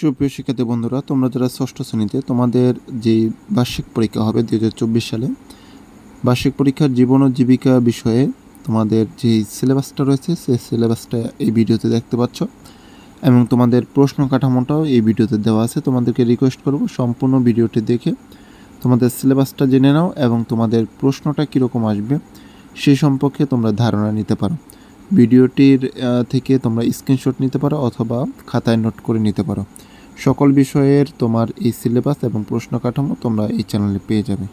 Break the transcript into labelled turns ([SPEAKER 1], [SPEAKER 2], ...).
[SPEAKER 1] সুপ্রিয় শিক্ষার্থী বন্ধুরা, তোমরা যারা ষষ্ঠ শ্রেণীতে, তোমাদের যে বার্ষিক পরীক্ষা হবে দু হাজার চব্বিশ সালে, বার্ষিক পরীক্ষার জীবন ও জীবিকা বিষয়ে তোমাদের যে সিলেবাসটা রয়েছে, সেই সিলেবাসটা এই ভিডিওতে দেখতে পাচ্ছ এবং তোমাদের প্রশ্ন কাঠামোটাও এই ভিডিওতে দেওয়া আছে। তোমাদেরকে রিকোয়েস্ট করব সম্পূর্ণ ভিডিওটি দেখে তোমাদের সিলেবাসটা জেনে নাও এবং তোমাদের প্রশ্নটা কীরকম আসবে সেই সম্পর্কে তোমরা ধারণা নিতে পারো। ভিডিওটির থেকে তোমরা স্ক্রিনশট নিতে পারো অথবা খাতায় নোট করে নিতে পারো। সকল বিষয়ের তোমার এই সিলেবাস এবং প্রশ্ন কাঠামো তোমরা এই চ্যানেলে পেয়ে যাবে।